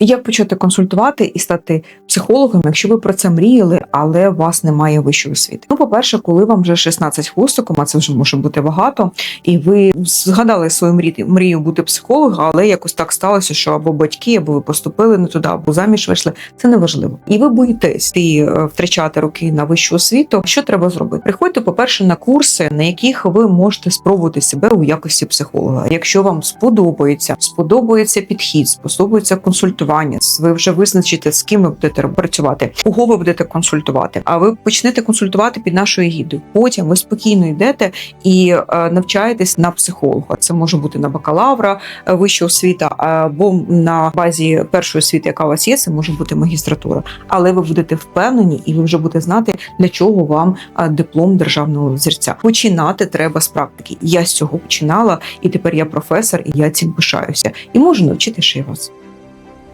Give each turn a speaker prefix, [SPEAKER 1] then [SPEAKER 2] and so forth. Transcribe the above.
[SPEAKER 1] Як почати консультувати і стати психологом, якщо ви про це мріяли, але у вас немає вищої освіти? Ну, по-перше, коли вам вже 16 хвостиком, а це вже може бути багато, і ви згадали свою мрію, мрію бути психологом, але якось так сталося, що або батьки, або ви поступили не туди, або заміж вийшли. Це не важливо. І ви боїтесь ти е, втрачати роки на вищу освіту. Що треба зробити? Приходьте, по-перше, на курси, на яких ви можете спробувати себе у якості психолога. Якщо вам сподобається, сподобається підхід, сподобається консультування. Ви вже визначите, з ким ви будете працювати, кого ви будете консультувати. А ви почнете консультувати під нашою гідою. Потім ви спокійно йдете і е, навчаєтесь на психолога. Це може бути на бакалавра е, вища освіта, або на базі першої освіти, яка у вас є, це може бути магістратура. Але ви будете впевнені, і ви вже будете знати, для чого вам е, диплом державного зірця. Починати треба з практики. Я з цього починала, і тепер я професор, і я цим пишаюся. І можу навчити ще вас.